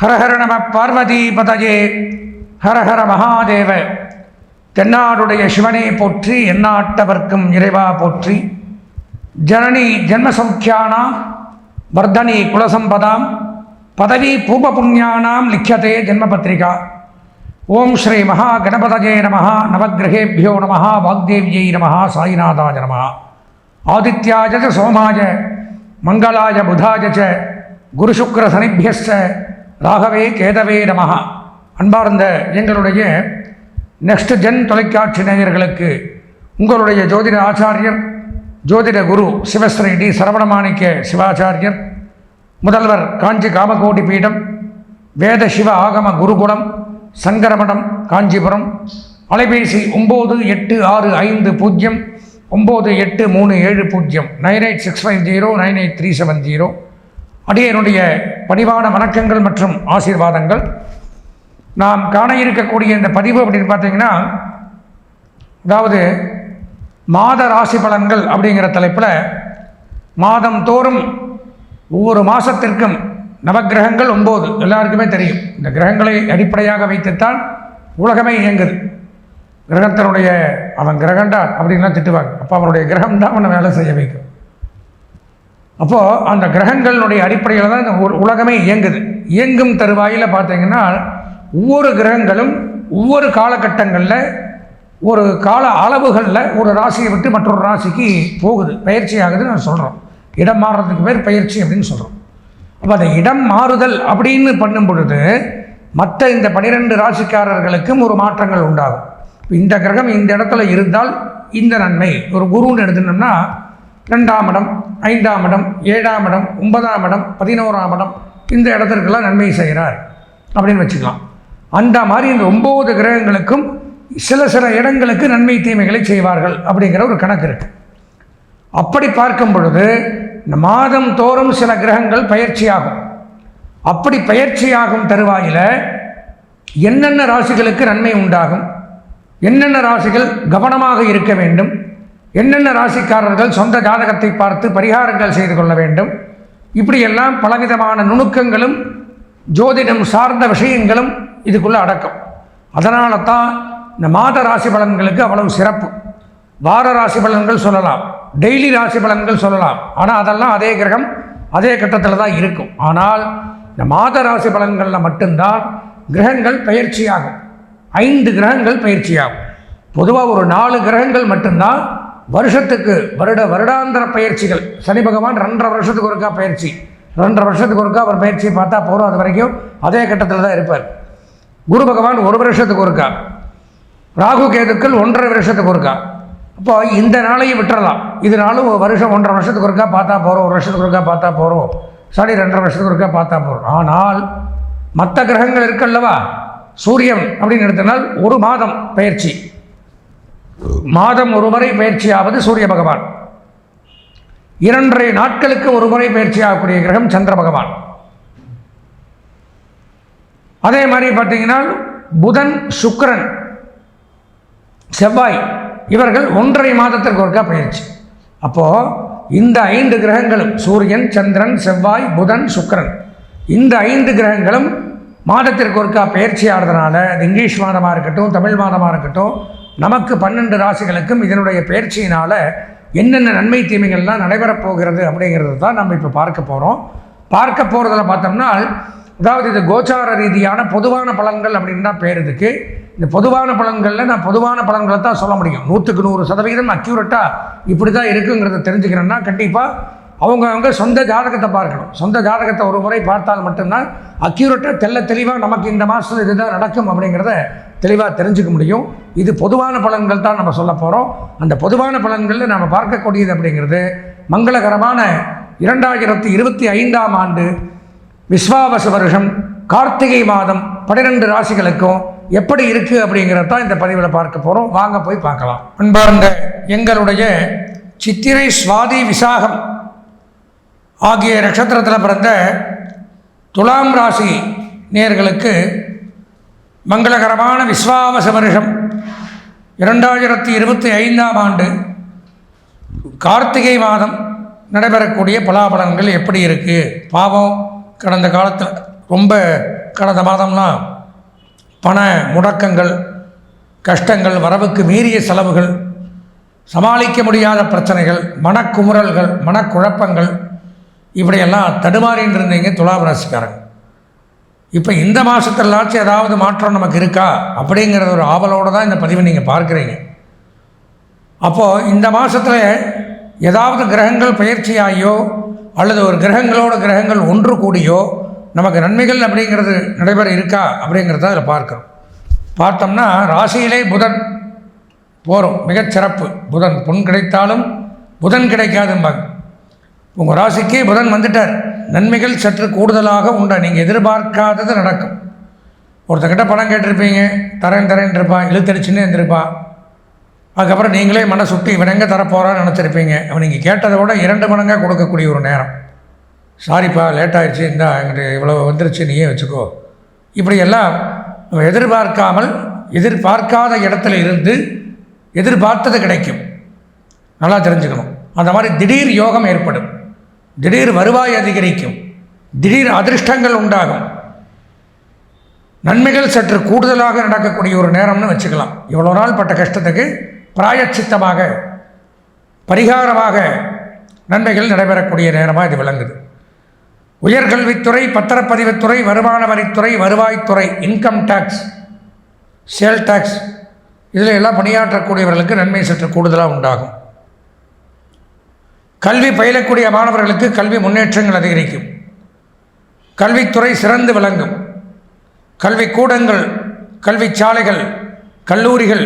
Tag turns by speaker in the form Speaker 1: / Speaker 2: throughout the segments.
Speaker 1: ஹரஹர நம பார்வதி பதஜே. ஹரஹர மகாதேவ. தென்னாடுடைய சிவனே போற்றி எந்நாட்டவர்க்கும் இறைவா போற்றி. ஜனனி ஜென்மசௌக்கியானாம் வர்தனி குலசம்பதாம் பதவி பூப புண்ணியானாம் லிக்கியதே ஜன்மபத்ரிகா ஓம் ஸ்ரீ மகா கணபதஜே நம நவகிரகேபியோ நம வாக்தேவியை நம சாயிநாதாய நம ஆதித்யாஜ சோமாஜ சோமாய மங்களாய புதாய ச ராகவே கேதவே நமகா அன்பார்ந்த எங்களுடைய நெக்ஸ்ட் ஜென் தொலைக்காட்சி நேயர்களுக்கு உங்களுடைய ஜோதிட ஆச்சாரியர் ஜோதிட குரு சிவஸ்ரீ டி சரவணமாணிக்க சிவாச்சாரியர் முதல்வர் காஞ்சி காமகோடி பீடம் வேத சிவ ஆகம குருகுலம் சங்கரமடம் காஞ்சிபுரம் அலைபேசி ஒம்பது எட்டு ஆறு ஐந்து பூஜ்ஜியம் ஒம்பது எட்டு மூணு ஏழு பூஜ்ஜியம் nine eight six five zero nine eight three seven zero அடியனுடைய பணிவான வணக்கங்கள் மற்றும் ஆசீர்வாதங்கள். நாம் காண இருக்கக்கூடிய இந்த பதிவு அப்படின்னு பார்த்தீங்கன்னா அதாவது மாத ராசி பலன்கள் அப்படிங்கிற தலைப்பில் மாதம் தோறும் ஒவ்வொரு மாதத்திற்கும் நவக்கிரகங்கள் ஒம்பது எல்லாருக்குமே தெரியும். இந்த கிரகங்களை அடிப்படையாக வைத்துத்தான் உலகமே இயங்குது. கிரகத்தினுடைய அவன் கிரகண்டா அப்படின்லாம் திட்டுவாங்க. அப்போ அவனுடைய கிரகம் தான் அவனை வேலை செய்ய வைக்கும். அப்போது அந்த கிரகங்களுடைய அடிப்படையில் தான் இந்த உலகமே இயங்குது. இயங்கும் தருவாயில் பார்த்தீங்கன்னா ஒவ்வொரு கிரகங்களும் ஒவ்வொரு காலகட்டங்களில் ஒரு கால அளவுகளில் ஒரு ராசியை விட்டு மற்றொரு ராசிக்கு போகுது. பயிற்சி ஆகுதுன்னு நான் சொல்கிறோம் இடம் மாறுறதுக்கு பேர் பயிற்சி அப்படின்னு சொல்கிறோம் அப்போ அந்த இடம் மாறுதல் அப்படின்னு பண்ணும் பொழுது மற்ற இந்த பனிரெண்டு ராசிக்காரர்களுக்கும் ஒரு மாற்றங்கள் உண்டாகும். இந்த கிரகம் இந்த இடத்துல இருந்தால் இந்த நன்மை. ஒரு குருன்னு எடுத்துனோம்னா ரெண்டாம் இடம் ஐந்தாம் இடம் ஏழாம் இடம் ஒன்பதாம் இடம் பதினோராம் இடம். இந்த இடத்திற்கெல்லாம் நன்மை செய்கிறார் அப்படின்னு வச்சுக்கலாம். அந்த மாதிரி இந்த ஒம்பது கிரகங்களுக்கும் சில சில இடங்களுக்கு நன்மை தீமைகளை செய்வார்கள் அப்படிங்கிற ஒரு கணக்கு இருக்குது அப்படி பார்க்கும் பொழுது இந்த மாதம் தோறும் சில கிரகங்கள் பயிற்சியாகும். அப்படி பயிற்சியாகும் தருவாயில் என்னென்ன ராசிகளுக்கு நன்மை உண்டாகும்? என்னென்ன ராசிகள் கவனமாக இருக்க வேண்டும்? என்னென்ன ராசிக்காரர்கள் சொந்த ஜாதகத்தை பார்த்து பரிகாரங்கள் செய்து கொள்ள வேண்டும்? இப்படியெல்லாம் பலவிதமான நுணுக்கங்களும் ஜோதிடம் சார்ந்த விஷயங்களும் இதுக்குள்ளே அடக்கம். அதனால தான் இந்த மாத ராசி பலன்களுக்கு அவ்வளவு சிறப்பு. வார ராசி பலன்கள் சொல்லலாம் டெய்லி ராசி பலன்கள் சொல்லலாம். ஆனால் அதெல்லாம் அதே கிரகம் அதே கட்டத்தில் தான் இருக்கும். ஆனால் இந்த மாத ராசி பலன்களில் மட்டும்தான் கிரகங்கள் பயிற்சியாகும். ஐந்து கிரகங்கள் பயிற்சியாகும். பொதுவாக ஒரு நாலு கிரகங்கள் மட்டும்தான் வருஷத்துக்கு வருட வருடாந்திர பயிற்சிகள். சனி பகவான் ரெண்டரை வருஷத்துக்கு ஒருக்கா பயிற்சி. ரெண்டரை வருஷத்துக்கு ஒருக்கா அவர் பயிற்சியை பார்த்தா போகிறோம் அது வரைக்கும் அதே கட்டத்தில் தான் இருப்பார். குரு பகவான் ஒரு வருஷத்துக்கு ஒருக்கா. ராகு கேதுக்கள் ஒன்றரை வருஷத்துக்கு ஒருக்கா. அப்போ இந்த நாளையும் விட்டுறலாம். இதனாலும் வருஷம் ஒன்றரை வருஷத்துக்கு ஒருக்கா பார்த்தா போகிறோம் ஒரு வருஷத்துக்கு ஒருக்கா பார்த்தா போகிறோம் சனி ரெண்டரை வருஷத்துக்கு ஒருக்கா பார்த்தா போகிறோம் ஆனால் மற்ற கிரகங்கள் இருக்கல்லவா சூரியன் அப்படின்னு எடுத்தனால் ஒரு மாதம் பயிற்சி. மாதம் ஒரு முறை பயிற்சியாவது சூரிய பகவான். இரண்டரை நாட்களுக்கு ஒரு முறை பயிற்சியாகக்கூடிய கிரகம் சந்திர பகவான். அதே மாதிரி பார்த்தீங்கன்னா புதன் சுக்கரன் செவ்வாய் இவர்கள் ஒன்றரை மாதத்திற்கு ஒருக்கா பயிற்சி. அப்போது இந்த ஐந்து கிரகங்களும் சூரியன் சந்திரன் செவ்வாய் புதன் சுக்கிரன் இந்த ஐந்து கிரகங்களும் மாதத்திற்கு ஒருக்கா பயிற்சி ஆகிறதுனால அது இங்கிலீஷ் மாதமாக இருக்கட்டும் தமிழ் மாதமாக இருக்கட்டும் நமக்கு பன்னெண்டு ராசிகளுக்கும் இதனுடைய பயிற்சியினால் என்னென்ன நன்மை தீமைகள்லாம் நடைபெறப் போகிறது அப்படிங்கிறது தான் நம்ம இப்போ பார்க்க போகிறோம் பார்க்க போகிறதுல பார்த்தோம்னா அதாவது இது கோச்சார ரீதியான பொதுவான பலன்கள் அப்படின்னு தான் பேர் இதுக்கு. இந்த பொதுவான பலன்களில் நான் பொதுவான பலன்களை தான் சொல்ல முடியும். நூற்றுக்கு நூறு சதவீதம் அக்யூரட்டாக இப்படி தான் இருக்குங்கிறத தெரிஞ்சுக்கிறேன்னா கண்டிப்பாக அவங்க அவங்க சொந்த ஜாதகத்தை பார்க்கணும். சொந்த ஜாதகத்தை ஒரு முறை பார்த்தால் மட்டும்தான் அக்யூரட்டாக தெள்ள தெளிவாக நமக்கு இந்த மாதத்தில் இதுதான் நடக்கும் அப்படிங்கிறத தெளிவாக தெரிஞ்சுக்க முடியும். இது பொதுவான பலன்கள் தான் நம்ம சொல்ல போகிறோம் அந்த பொதுவான பலன்களில் நம்ம பார்க்கக்கூடியது அப்படிங்கிறது மங்களகரமான இரண்டாயிரத்தி இருபத்தி ஐந்தாம் ஆண்டு விஸ்வாவச வருஷம் கார்த்திகை மாதம் பன்னிரெண்டு ராசிகளுக்கும் எப்படி இருக்குது அப்படிங்கிறத தான் இந்த பதிவில் பார்க்க போகிறோம் வாங்க போய் பார்க்கலாம். அன்பார்ந்த எங்களுடைய சித்திரை சுவாதி விசாகம் ஆகிய நட்சத்திரத்தில் பிறந்த துலாம் ராசி நேர்களுக்கு மங்களகரமான விஸ்வாவச வருஷம். இரண்டாயிரத்தி இருபத்தி ஐந்தாம் ஆண்டு கார்த்திகை மாதம் நடைபெறக்கூடிய பலாபலன்கள் எப்படி இருக்குது பாவம் கடந்த காலத்தில் ரொம்ப கடந்த மாதம்லாம் பண முடக்கங்கள் கஷ்டங்கள் வரவுக்கு மீறிய செலவுகள் சமாளிக்க முடியாத பிரச்சனைகள் மனக்குமுறல்கள் மனக்குழப்பங்கள் இப்படியெல்லாம் தடுமாறின்னு இருந்தீங்க துலாபராசிக்காரங்க இப்போ இந்த மாதத்துலாச்சும் ஏதாவது மாற்றம் நமக்கு இருக்கா? அப்படிங்கிறது ஒரு ஆவலோடு தான் இந்த பதிவை நீங்கள் பார்க்குறீங்க. அப்போது இந்த மாதத்தில் ஏதாவது கிரகங்கள் பயிற்சியாகியோ அல்லது ஒரு கிரகங்களோட கிரகங்கள் ஒன்று கூடியோ நமக்கு நன்மைகள் அப்படிங்கிறது நடைபெற இருக்கா? அப்படிங்கிறத அதில் பார்க்குறோம். பார்த்தோம்னா ராசியிலே புதன் போகிறோம் மிகச்சிறப்பு புதன் பொன் கிடைத்தாலும் புதன் கிடைக்காதும்பாங்க. உங்கள் ராசிக்கு புதன் வந்துட்டார். நன்மைகள் சற்று கூடுதலாக உண்டா? நீங்கள் எதிர்பார்க்காதது நடக்கும். ஒருத்தக்கிட்ட பணம் கேட்டிருப்பீங்க தரேன் தரேன் இருப்பான் இழுத்தடிச்சுன்னு இருந்திருப்பான் அதுக்கப்புறம் நீங்களே மன சுட்டி இவன் எங்கே தரப்போகிறான்னு நினச்சிருப்பீங்க. அவன் நீங்கள் கேட்டதை விட இரண்டு மடங்காக கொடுக்கக்கூடிய ஒரு நேரம். சாரிப்பா லேட் ஆயிடுச்சு இந்தா எங்கிட்ட இவ்வளோ வந்துருச்சு. நீயே வச்சுக்கோ. இப்படியெல்லாம் நம்ம எதிர்பார்க்காமல் எதிர்பார்க்காத இடத்துல இருந்து எதிர்பார்த்தது கிடைக்கும். நல்லா தெரிஞ்சுக்கணும். அந்த மாதிரி திடீர் யோகம் ஏற்படும். திடீர் வருவாய் அதிகரிக்கும் திடீர் அதிர்ஷ்டங்கள் உண்டாகும். நன்மைகள் சற்று கூடுதலாக நடக்கக்கூடிய ஒரு நேரம்னு வச்சுக்கலாம். இவ்வளோ நாள் பட்ட கஷ்டத்துக்கு பிராயச்சித்தமாக பரிகாரமாக நன்மைகள் நடைபெறக்கூடிய நேரமாக இது விளங்குது. உயர்கல்வித்துறை பத்திரப்பதிவுத்துறை வருமான வரித்துறை வருவாய்த்துறை இன்கம் டேக்ஸ் சேல் டேக்ஸ் இதில் எல்லாம் பணியாற்றக்கூடியவர்களுக்கு நன்மை சற்று கூடுதலாக உண்டாகும். கல்வி பயிலக்கூடிய மாணவர்களுக்கு கல்வி முன்னேற்றங்கள் அதிகரிக்கும். கல்வித்துறை சிறந்து விளங்கும். கல்வி கூடங்கள் கல்வி சாலைகள் கல்லூரிகள்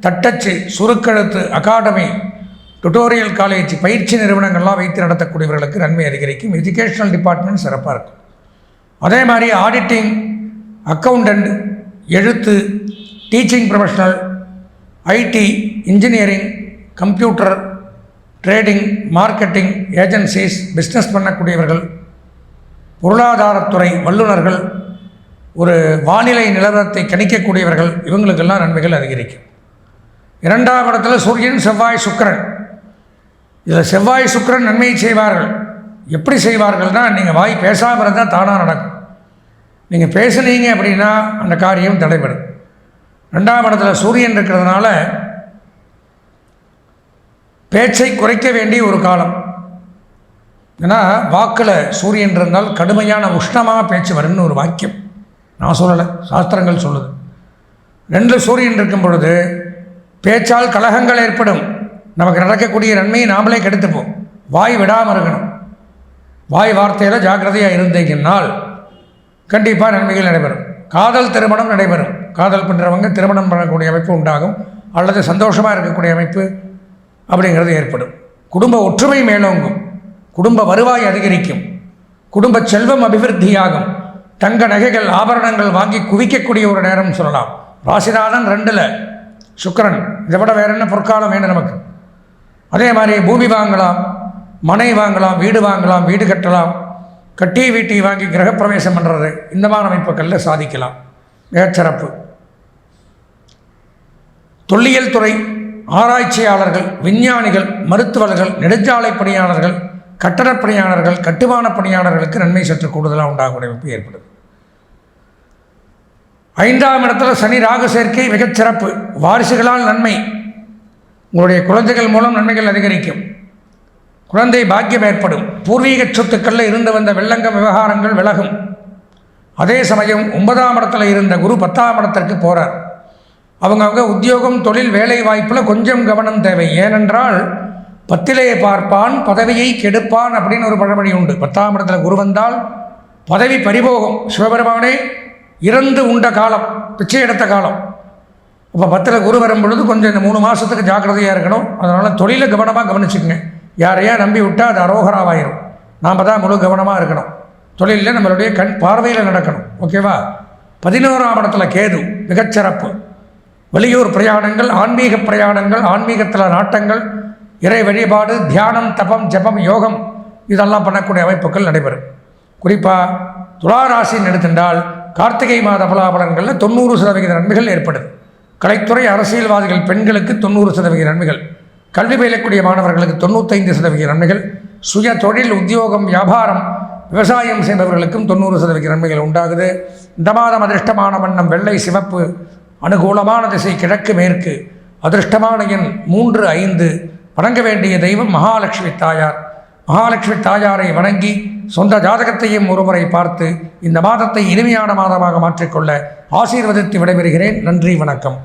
Speaker 1: தட்டச்சு சுருக்கெழுத்து அகாடமி டுட்டோரியல் காலேஜ் பயிற்சி நிறுவனங்கள்லாம் வைத்து நடத்தக்கூடியவர்களுக்கு நன்மை அதிகரிக்கும். எஜுகேஷனல் டிபார்ட்மெண்ட் சிறப்பாக இருக்கும். அதே மாதிரி ஆடிட்டிங் அக்கௌண்டண்ட் எழுத்து teaching professional IT engineering computer trading marketing agencies business பண்ணக்கூடியவர்கள் பொருளாதாரத்துறை வல்லுநர்கள் ஒரு வானிலை நிலவரத்தை கணிக்கக்கூடியவர்கள் இவங்களுக்கெல்லாம் நன்மைகள் அதிகரிக்கும். இரண்டாம் இடத்துல சூரியன் செவ்வாய் சுக்கிரன். இதில் செவ்வாய் சுக்கிரன் நன்மையை செய்வார்கள். எப்படி செய்வார்கள்னா நீங்கள் வாய் பேசாமல் இருந்தால் தானாக நடக்கும். நீங்கள் பேசுனீங்க அப்படின்னா அந்த காரியம் தடைபடும். ரெண்டாம் இடத்துல சூரியன் இருக்கிறதுனால பேச்சை குறைக்க வேண்டிய ஒரு காலம். ஏன்னா வாக்கில் சூரியன் இருந்தால் கடுமையான உஷ்ணமாக பேச்சு வரும்னு ஒரு வாக்கியம். நான் சொல்லலை சாஸ்திரங்கள் சொல்லுது. ரெண்டு சூரியன் இருக்கும் பொழுது பேச்சால் கலகங்கள் ஏற்படும். நமக்கு நடக்கக்கூடிய நன்மையை நாமளே கெடுத்துப்போம். வாய் விடாமல் இருக்கணும். வாய் வார்த்தையில் ஜாக்கிரதையாக இருந்தீங்கன்னால் கண்டிப்பாக நன்மைகள் நடைபெறும். காதல் திருமணம் நடைபெறும். காதல் பண்ணுறவங்க திருமணம் பண்ணக்கூடிய அமைப்பு உண்டாகும். அல்லது சந்தோஷமாக இருக்கக்கூடிய அமைப்பு அப்படிங்கிறது ஏற்படும். குடும்ப ஒற்றுமை மேலோங்கும். குடும்ப வருவாய் அதிகரிக்கும். குடும்ப செல்வம் அபிவிருத்தியாகும். தங்க நகைகள் ஆபரணங்கள் வாங்கி குவிக்கக்கூடிய ஒரு நேரம் சொல்லலாம். ராசிநாதன் ரெண்டில். சுக்கரன் இதை விட வேற என்ன பொற்காலம் வேணும் நமக்கு? அதே மாதிரி பூமி வாங்கலாம் மனை வாங்கலாம் வீடு வாங்கலாம் வீடு கட்டலாம். கட்டி வீட்டை வாங்கி கிரகப்பிரவேசம் பண்ணுறது இந்த மாதிரி அமைப்புகளில் சாதிக்கலாம். மிகச்சிறப்பு. தொல்லியல் துறை ஆராய்ச்சியாளர்கள் விஞ்ஞானிகள் மருத்துவர்கள் நெடுஞ்சாலை பணியாளர்கள் கட்டடப் பணியாளர்கள் கட்டுமான பணியாளர்களுக்கு நன்மை சற்று கூடுதலாக உண்டாகக்கூடிய அமைப்பு ஏற்படுது. ஐந்தாம் இடத்துல சனி ராகு சேர்க்கை மிகச்சிறப்பு வாரிசுகளால் நன்மை. உங்களுடைய குழந்தைகள் மூலம் நன்மைகள் அதிகரிக்கும். குழந்தை பாக்கியம் ஏற்படும். பூர்வீக சொத்துக்களில் இருந்து வந்த வெள்ளங்க விவகாரங்கள் விலகும். அதே சமயம் ஒன்பதாம் இடத்துல இருந்த குரு பத்தாம் இடத்திற்கு போகிறார் அவங்கவுங்க உத்தியோகம் தொழில் வேலை வாய்ப்பில் கொஞ்சம் கவனம் தேவை. ஏனென்றால் பத்திலே பார்ப்பான் பதவியை கெடுப்பான் அப்படின்னு ஒரு பழமொழி உண்டு. பத்தாம் இடத்துல குரு வந்தால் பதவி பறிபோகும் சிவபெருமானே இறந்து உண்ட காலம் பிச்சை எடுத்த காலம். இப்போ பத்தில் குரு வரும் பொழுது கொஞ்சம் இந்த மூணு மாதத்துக்கு ஜாக்கிரதையாக இருக்கணும். அதனால் தொழிலை கவனமாக கவனிச்சுக்கோங்க. யாரையா நம்பி விட்டால் அது அரோகராவாயிரும். நாம் தான் முழு கவனமாக இருக்கணும். தொழிலில் நம்மளுடைய கண் பார்வையில் நடக்கணும். ஓகேவா? பதினோராம் இடத்துல கேது மிகச்சிறப்பு. வெளியூர் பிரயாணங்கள் ஆன்மீக பிரயாணங்கள் ஆன்மீகத்தில் நாட்டங்கள் இறை வழிபாடு தியானம் தபம் ஜபம் யோகம் இதெல்லாம் பண்ணக்கூடிய அமைப்புகள் நடைபெறும். குறிப்பாக துளாராசின்னு எடுத்துட்டால் கார்த்திகை மாத பலாபலன்களில் தொண்ணூறு சதவிகித நன்மைகள் ஏற்படுது. கலைத்துறை அரசியல்வாதிகள் பெண்களுக்கு தொண்ணூறு சதவிகித நன்மைகள். கல்வி பயிலக்கூடிய மாணவர்களுக்கு தொண்ணூத்தைந்து சதவிகித நன்மைகள். சுய தொழில் உத்தியோகம் வியாபாரம் விவசாயம் செய்பவர்களுக்கும் தொண்ணூறு சதவிகித நன்மைகள் உண்டாகுது. இந்த மாதம் அதிர்ஷ்டமான வண்ணம் வெள்ளை சிவப்பு அனுகூலமான திசை கிழக்கு மேற்கு அதிர்ஷ்டமான எண் மூன்று ஐந்து. வணங்க வேண்டிய தெய்வம் மகாலட்சுமி தாயார். மகாலட்சுமி தாயாரை வணங்கி சொந்த ஜாதகத்தையும் ஒருமுறை பார்த்து இந்த மாதத்தை இனிமையான மாதமாக மாற்றிக்கொள்ள ஆசீர்வதித்து விடைபெறுகிறேன். நன்றி வணக்கம்.